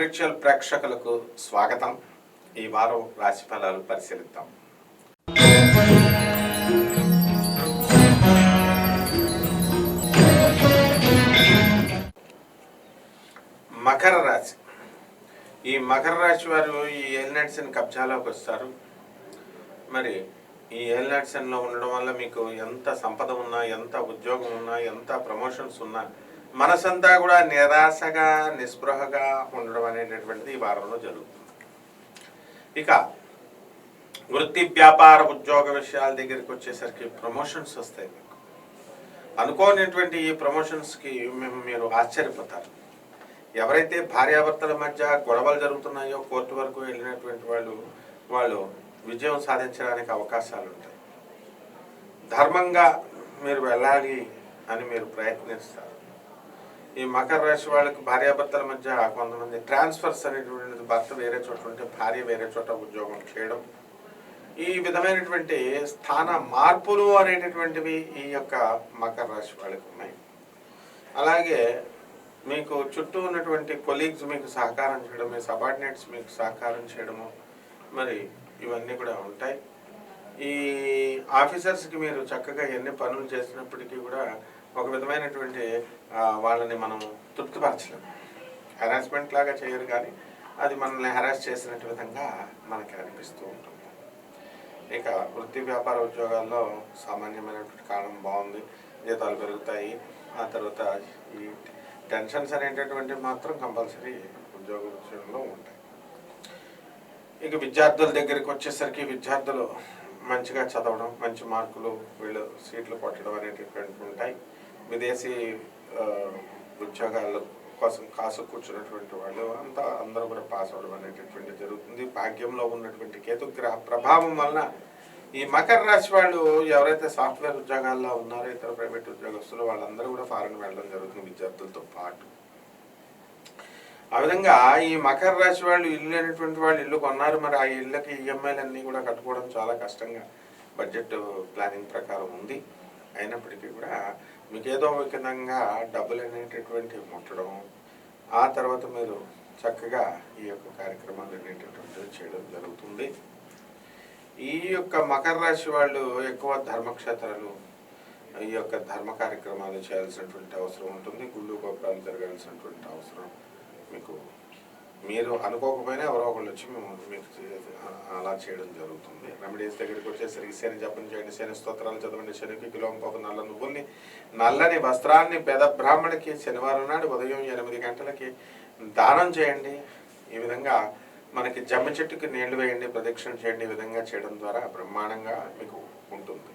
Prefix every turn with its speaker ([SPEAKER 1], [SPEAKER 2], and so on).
[SPEAKER 1] Spiritual ప్రేక్షకులకు స్వాగతం. ఈ వారం రాశి ఫలాలు పరిశీలిద్దాం. మకర రాశి. ఈ మకర రాశి వారు ఈ ఎల్నట్స్ని కబ్జాలోకి వస్తారు. మరి ఈ ఎల్నట్స్లో ఉండడం వల్ల మీకు ఎంత సంపద ఉన్నా ఎంత ఉద్యోగం ఉన్నా ఎంత ప్రమోషన్స్ ఉన్నా మనసంతా కూడా నిరాశగా నిస్పృహగా ఉండడం అనేటటువంటిది ఈ వారంలో జరుగుతుంది. ఇక వృత్తి వ్యాపార ఉద్యోగ విషయాల దగ్గరికి వచ్చేసరికి ప్రమోషన్స్ వస్తాయి మీకు. అనుకోనటువంటి ఈ ప్రమోషన్స్కి మేము మీరు ఆశ్చర్యపోతారు. ఎవరైతే భార్యాభర్తల మధ్య గొడవలు జరుగుతున్నాయో కోర్టు వరకు వెళ్ళినటువంటి వాళ్ళు వాళ్ళు విజయం సాధించడానికి అవకాశాలు ఉంటాయి. ధర్మంగా మీరు వెళ్ళాలి అని మీరు ప్రయత్నిస్తారు. ఈ మకర రాశి వాళ్ళకి భార్యాభర్తల మధ్య కొంతమంది ట్రాన్స్ఫర్స్ అనేటువంటిది భర్త వేరే చోట ఉంటే భార్య వేరే చోట ఉద్యోగం చేయడం. ఈ విధమైనటువంటి స్థాన మార్పులు అనేటటువంటివి ఈ యొక్క మకర రాశి వాళ్ళకి ఉన్నాయి. అలాగే మీకు చుట్టూ ఉన్నటువంటి కొలీగ్స్ మీకు సహకారం చేయడం మీ సబార్డినేట్స్ మీకు సహకారం చేయడము మరి ఇవన్నీ కూడా ఉంటాయి. ఈ ఆఫీసర్స్కి మీరు చక్కగా ఎన్ని పనులు చేసినప్పటికీ కూడా ఒక విధమైనటువంటి వాళ్ళని మనం తృప్తిపరచలేము. హెరాస్మెంట్ లాగా చేయరు కానీ అది మనల్ని హెరాస్ చేసినట్టు విధంగా మనకి అనిపిస్తూ ఉంటుంది. ఇక వృత్తి వ్యాపార ఉద్యోగాల్లో సామాన్యమైనటువంటి కాలం బాగుంది జీతాలు పెరుగుతాయి ఆ తర్వాత ఈ టెన్షన్స్ అనేటటువంటివి మాత్రం కంపల్సరీ ఉద్యోగ విషయంలో ఉంటాయి. ఇక విద్యార్థుల దగ్గరికి వచ్చేసరికి విద్యార్థులు మంచిగా చదవడం మంచి మార్కులు వీళ్ళు సీట్లు కొట్టడం అనేటటువంటి ఉంటాయి. విదేశీ ఉద్యోగాలు ఉద్యోగాల కోసం కాసు కూర్చున్నటువంటి వాళ్ళు అంతా అందరూ కూడా పాస్ అవ్వడం అనేటటువంటి జరుగుతుంది. భాగ్యంలో ఉన్నటువంటి కేతుగ్రహ ప్రభావం వలన ఈ మకర రాశి వాళ్ళు ఎవరైతే సాఫ్ట్వేర్ ఉద్యోగాల్లో ఉన్నారో ఇతర ప్రైవేట్ ఉద్యోగస్తులు వాళ్ళందరూ కూడా ఫారెన్ వెళ్ళడం జరుగుతుంది విద్యార్థులతో పాటు. ఆ విధంగా ఈ మకర రాశి వాళ్ళు ఇల్లు లేనటువంటి వాళ్ళు ఇల్లు కొన్నారు మరి ఆ ఇళ్ళకి ఈఎంఐలు అన్నీ కూడా కట్టుకోవడం చాలా కష్టంగా బడ్జెట్ ప్లానింగ్ ప్రకారం ఉంది. అయినప్పటికీ కూడా మీకు ఏదో ఒక విధంగా డబ్బులు అనేటటువంటివి ముట్టడం ఆ తర్వాత మీరు చక్కగా ఈ యొక్క కార్యక్రమాలు అనేటటువంటివి చేయడం జరుగుతుంది. ఈ యొక్క మకర రాశి వాళ్ళు ఎక్కువ ధర్మక్షేత్రాలు ఈ యొక్క ధర్మ కార్యక్రమాలు చేయాల్సినటువంటి అవసరం ఉంటుంది గుళ్ళు గోపురాలు జరగాల్సినటువంటి అవసరం మీకు మీరు అనుకోకపోయినా ఎవరో ఒకళ్ళు వచ్చి మేము మీకు అలా చేయడం జరుగుతుంది. రెమెడీస్ దగ్గరికి వచ్చేసరికి శని జపం చేయండి శని స్తోత్రాలు చదవండి శనికి కిలోంపాకు నల్ల నువ్వుల్ని నల్లని వస్త్రాన్ని పెద బ్రాహ్మణికి శనివారం నాడు ఉదయం ఎనిమిది గంటలకి దానం చేయండి. ఈ విధంగా మనకి జమ్మి చెట్టుకి నీళ్ళు వేయండి ప్రదక్షిణ చేయండి. ఈ విధంగా చేయడం ద్వారా బ్రహ్మాండంగా మీకు ఉంటుంది.